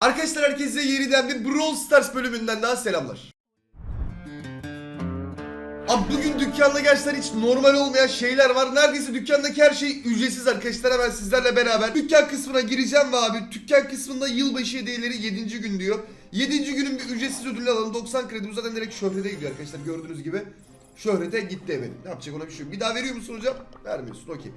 Arkadaşlar herkese yeniden bir Brawl Stars bölümünden daha selamlar. Abi bugün dükkanda gerçekten hiç normal olmayan şeyler var. Neredeyse dükkandaki her şey ücretsiz arkadaşlar. Hemen sizlerle beraber dükkan kısmına gireceğim ve abi dükkan kısmında yılbaşı hediyeleri 7. gün diyor. 7. günün bir ücretsiz ödülünü alalım. 90 kredi bu zaten direkt şöhrete gidiyor arkadaşlar gördüğünüz gibi. Şöhrete gitti efendim. Ne yapacak ona bir şey yok. Bir daha veriyor musun hocam? Vermiyorsun okey.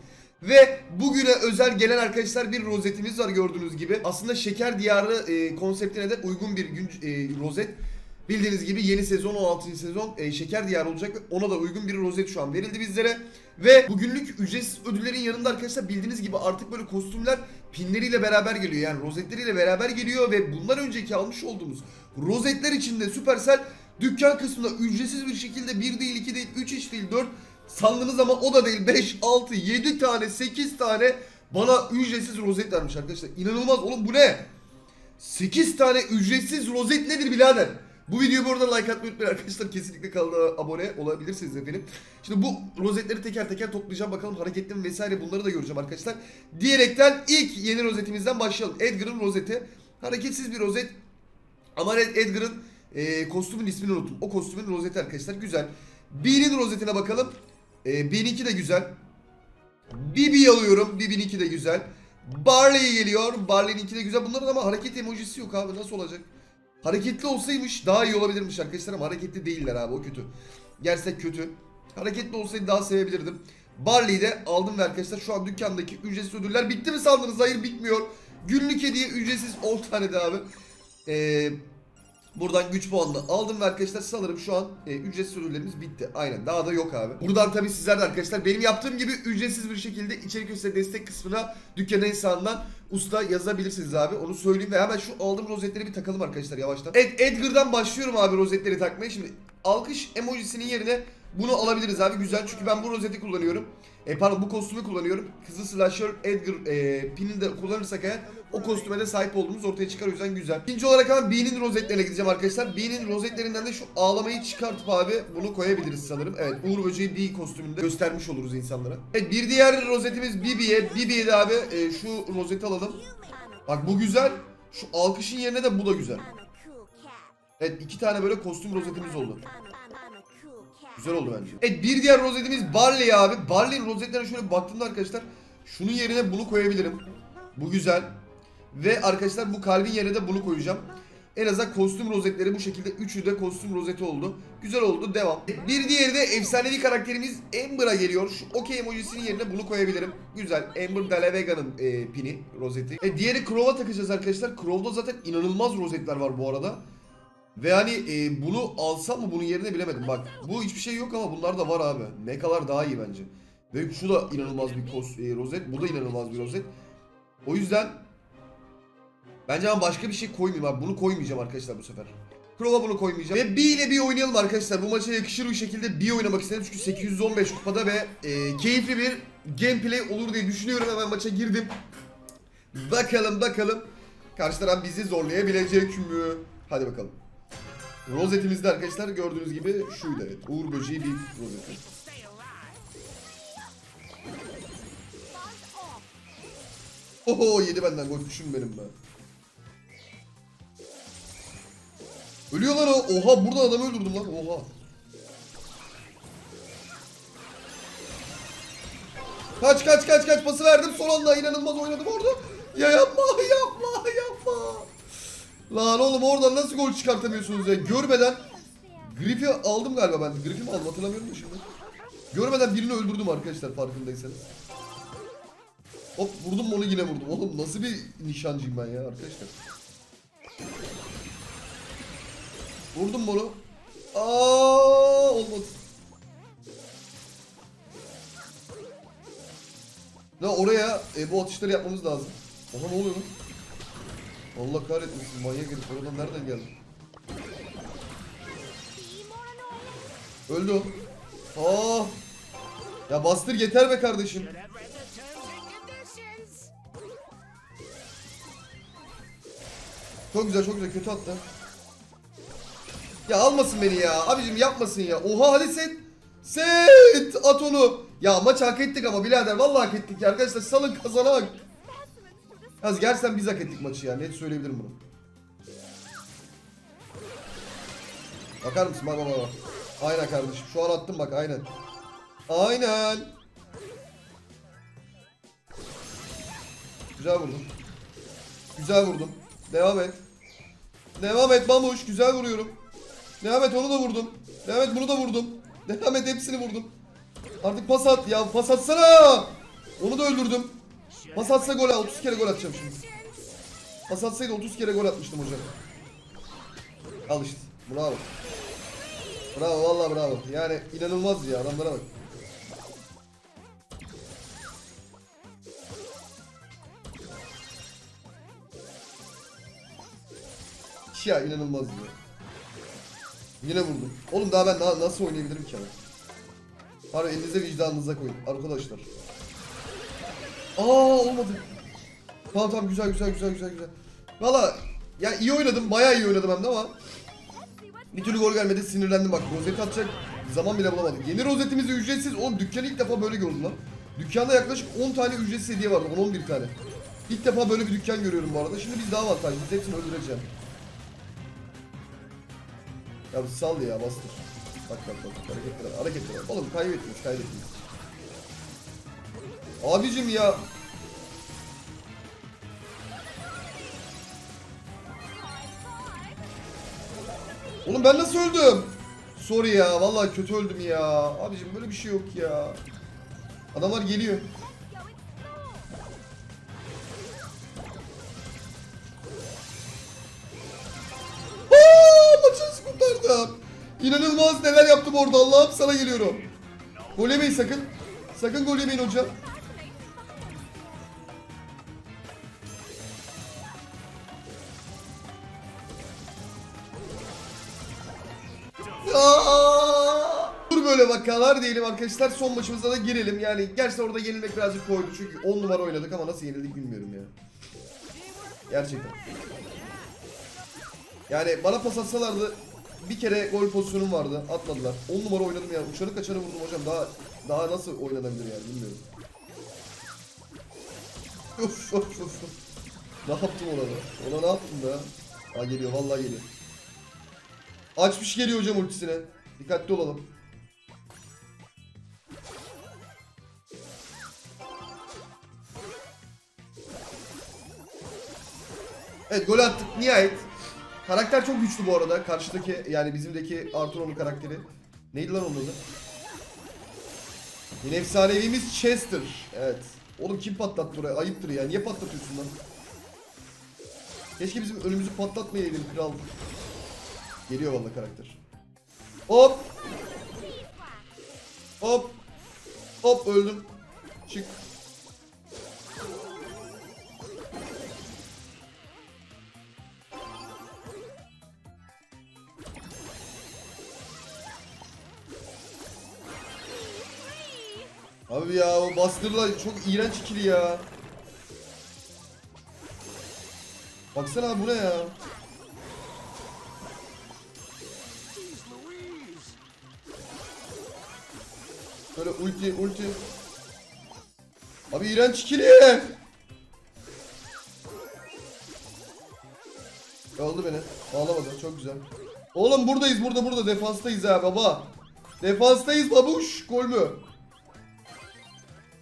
Ve bugüne özel gelen arkadaşlar bir rozetimiz var gördüğünüz gibi. Aslında Şeker Diyarı e, konseptine de uygun bir gün, e, rozet. Bildiğiniz gibi yeni sezon 16. sezon e, Şeker Diyarı olacak ona da uygun bir rozet şu an verildi bizlere. Ve bugünlük ücretsiz ödüllerin yanında arkadaşlar bildiğiniz gibi artık böyle kostümler pinleriyle beraber geliyor. Yani rozetleriyle beraber geliyor ve bundan önceki almış olduğumuz rozetler içinde Supercell dükkan kısmında ücretsiz bir şekilde 1 değil 2 değil 3 hiç değil 4 sandığınız ama o da değil 5 6 7 tane 8 tane bana ücretsiz rozet vermiş arkadaşlar. İnanılmaz oğlum bu ne? 8 tane ücretsiz rozet nedir birader? Bu videoyu bu arada like atmayı unutmayın arkadaşlar. Kesinlikle kanala abone olabilirsiniz efendim. Şimdi bu rozetleri teker teker toplayacağım. Bakalım hareketli vesaire bunları da göreceğim arkadaşlar. Diyerekten ilk yeni rozetimizden başlayalım. Edgar'ın rozeti. Hareketsiz bir rozet. Ama Ed- Edgar'ın e, kostümün ismini unuttum. O kostümün rozeti arkadaşlar güzel. Bee'nin rozetine bakalım. E, Bee'ninki de güzel. Bibi alıyorum. Bibi'ninki de güzel. Barley geliyor. Barley'ninki de güzel. Bunların ama hareket emojisi yok abi. Nasıl olacak? Hareketli olsaymış daha iyi olabilirmiş arkadaşlar ama hareketli değiller abi o kötü. Gerçekten kötü. Hareketli olsaydı daha sevebilirdim. Barley'i de aldım ve arkadaşlar şu an dükkandaki ücretsiz ödüller bitti mi sandınız? Hayır bitmiyor. Günlük hediye ücretsiz 10 tane de abi. Ee, buradan güç puanını aldım ve arkadaşlar sanırım şu an e, ücretsiz ödüllerimiz bitti. Aynen daha da yok abi. Buradan tabii sizler de arkadaşlar benim yaptığım gibi ücretsiz bir şekilde içerik üstüne destek kısmına dükkanın hesabından usta yazabilirsiniz abi. Onu söyleyeyim ve hemen şu aldığım rozetleri bir takalım arkadaşlar yavaştan. Evet Edgar'dan başlıyorum abi rozetleri takmaya. Şimdi alkış emojisinin yerine bunu alabiliriz abi güzel çünkü ben bu rozeti kullanıyorum. E pardon bu kostümü kullanıyorum. Hızlı slasher Edgar e, pinini de kullanırsak eğer o kostüme de sahip olduğumuz ortaya çıkar o yüzden güzel. İkinci olarak ama Bee'nin rozetlerine gideceğim arkadaşlar. Bee'nin rozetlerinden de şu ağlamayı çıkartıp abi bunu koyabiliriz sanırım. Evet Uğur Böceği Bee kostümünde göstermiş oluruz insanlara. Evet bir diğer rozetimiz Bibi'ye. Bibi'ye de abi e, şu rozeti alalım. Bak bu güzel. Şu alkışın yerine de bu da güzel. Evet iki tane böyle kostüm rozetimiz oldu. Güzel oldu bence. Evet bir diğer rozetimiz Barley abi. Barley'in rozetlerine şöyle baktığımda arkadaşlar şunun yerine bunu koyabilirim. Bu güzel. Ve arkadaşlar bu kalbin yerine de bunu koyacağım. En azından kostüm rozetleri bu şekilde üçü de kostüm rozeti oldu. Güzel oldu. Devam. Bir diğeri de efsanevi karakterimiz Amber'a geliyor. Şu okey emojisinin yerine bunu koyabilirim. Güzel. Amber Delavega'nın e, pini, rozeti. E, diğeri Crow'a takacağız arkadaşlar. Crow'da zaten inanılmaz rozetler var bu arada. Ve hani e, bunu alsam mı bunun yerine bilemedim. Bak bu hiçbir şey yok ama bunlar da var abi. Mekalar daha iyi bence. Ve şu da inanılmaz bir kos, e, rozet. Bu da inanılmaz bir rozet. O yüzden bence ben başka bir şey koymayayım abi. Bunu koymayacağım arkadaşlar bu sefer. Crow'a bunu koymayacağım. Ve B ile bir oynayalım arkadaşlar. Bu maça yakışır bir şekilde B oynamak istedim. Çünkü 815 kupada ve e, keyifli bir gameplay olur diye düşünüyorum. Hemen maça girdim. Bakalım bakalım. Karşı taraf bizi zorlayabilecek mi? Hadi bakalım. Rozetimizde arkadaşlar gördüğünüz gibi şuydu evet. Uğur böceği bir rozeti. Oho yedi benden gol kuşum benim be. Ölüyor lan o. Oha burada adamı öldürdüm lan. Oha. Kaç kaç kaç kaç pası verdim son anda inanılmaz oynadım orada. Ya yapma yapma yapma. Lan oğlum oradan nasıl gol çıkartamıyorsunuz ya? Görmeden Griff'i aldım galiba ben. Griff'i mi aldım hatırlamıyorum da şimdi. Görmeden birini öldürdüm arkadaşlar farkındaysanız. Hop vurdum onu yine vurdum. Oğlum nasıl bir nişancıyım ben ya arkadaşlar. Vurdum onu. Aa olmadı. Ne oraya e, bu atışları yapmamız lazım. Aha ne oluyor lan? Allah kahretmesin manyak herif oradan nereden geldi? Öldü o. Aa! Ya bastır yeter be kardeşim. Çok güzel çok güzel kötü attı. Ya almasın beni ya. Abicim yapmasın ya. Oha hadi set. Set at onu. Ya maç hak ettik ama birader vallahi hak ettik ya. Arkadaşlar salın kazanak. Yalnız gerçekten biz hak ettik maçı ya. Net söyleyebilirim bunu. Bakar mısın? Bak bak bak. Aynen kardeşim. Şu an attım bak aynen. Aynen. Güzel vurdum. Güzel vurdum. Devam et. Devam et Mamuş. Güzel vuruyorum. Devam et onu da vurdum. Devam et bunu da vurdum. Devam et hepsini vurdum. Artık pas at ya. Pas atsana. Onu da öldürdüm. Pas atsa gol 30 kere gol atacağım şimdi. Pas atsaydı 30 kere gol atmıştım hocam. Al işte. Bravo. Bravo vallahi bravo. Yani inanılmaz ya adamlara bak. Ya inanılmaz ya. Yine vurdum. Oğlum daha ben daha nasıl oynayabilirim ki ama? Harbi elinize vicdanınıza koyun arkadaşlar. Aa olmadı. Tamam tamam güzel güzel güzel güzel güzel. Valla ya iyi oynadım bayağı iyi oynadım hem de ama bir türlü gol gelmedi sinirlendim bak rozet atacak zaman bile bulamadık. Yeni rozetimiz ücretsiz. Oğlum dükkanı ilk defa böyle gördüm lan. Dükkanda yaklaşık 10 tane ücretsiz hediye vardı 10-11 tane. İlk defa böyle bir dükkan görüyorum bu arada. Şimdi biz daha avantajlıyız. Hepsini öldüreceğim. Ya sal ya bastır. Bak bak bak hareketler hareketler. Oğlum kaybettiniz kaybettiniz. Abicim ya. Oğlum ben nasıl öldüm? Sorry ya vallahi kötü öldüm ya. Abicim böyle bir şey yok ya. Adamlar geliyor. Aa, maçı nasıl kurtardım? İnanılmaz neler yaptım orada Allah'ım sana geliyorum. Gol yemeyin sakın. Sakın gol yemeyin hocam. Dur böyle vakalar diyelim arkadaşlar. Son maçımıza da girelim. Yani gerçekten orada yenilmek birazcık koydu. Çünkü 10 numara oynadık ama nasıl yenildik bilmiyorum ya. Gerçekten. Yani bana pas atsalardı bir kere gol pozisyonum vardı. Atmadılar. 10 numara oynadım yani. Uçanı kaçanı vurdum hocam. Daha daha nasıl oynanabilir yani bilmiyorum. Uf, uf, uf. Ne yaptım orada? Ona ne yaptım da? Aa geliyor vallahi geliyor. Açmış geliyor hocam ultisine. Dikkatli olalım. Evet gol attık nihayet. Karakter çok güçlü bu arada. Karşıdaki yani bizimdeki Arturo'nun karakteri. Neydi lan onun adı? Yine efsanevimiz Chester. Evet. Oğlum kim patlattı oraya? Ayıptır ya. Niye patlatıyorsun lan? Keşke bizim önümüzü patlatmayaydım kral. Geliyor vallahi karakter. Hop. Hop. Hop öldüm. Çık. Abi ya o bastırla çok iğrenç ikili ya. Baksana bu ne ya? Böyle ulti ulti. Abi iğrenç ikili. Aldı beni. Ağlamadı. Çok güzel. Oğlum buradayız burada burada. Defanstayız ha baba. Defanstayız babuş. Gol mü?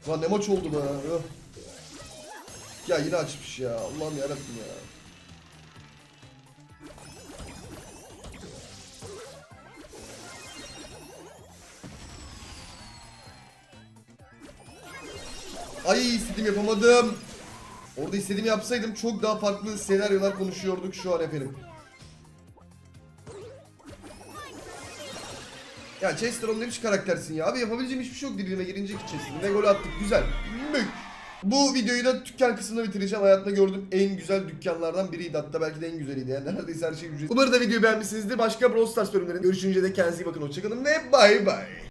Lan ne maç oldu be. Öh. Ya yine açmış ya. Allah'ım yarabbim ya. Ay istediğim yapamadım. Orada istediğimi yapsaydım çok daha farklı senaryolar konuşuyorduk şu an efendim. Ya Chester oğlum ne biçim karaktersin ya. Abi yapabileceğim hiçbir şey yok dibime girince ki Chester. Ve gol attık güzel. Mük. Bu videoyu da dükkan kısmında bitireceğim. Hayatımda gördüğüm en güzel dükkanlardan biriydi. Hatta belki de en güzeliydi. Yani neredeyse her şey ücretsiz. Umarım da videoyu beğenmişsinizdir. Başka Brawl Stars bölümlerinde görüşünce de kendinize iyi bakın. Hoşçakalın ve bay bay.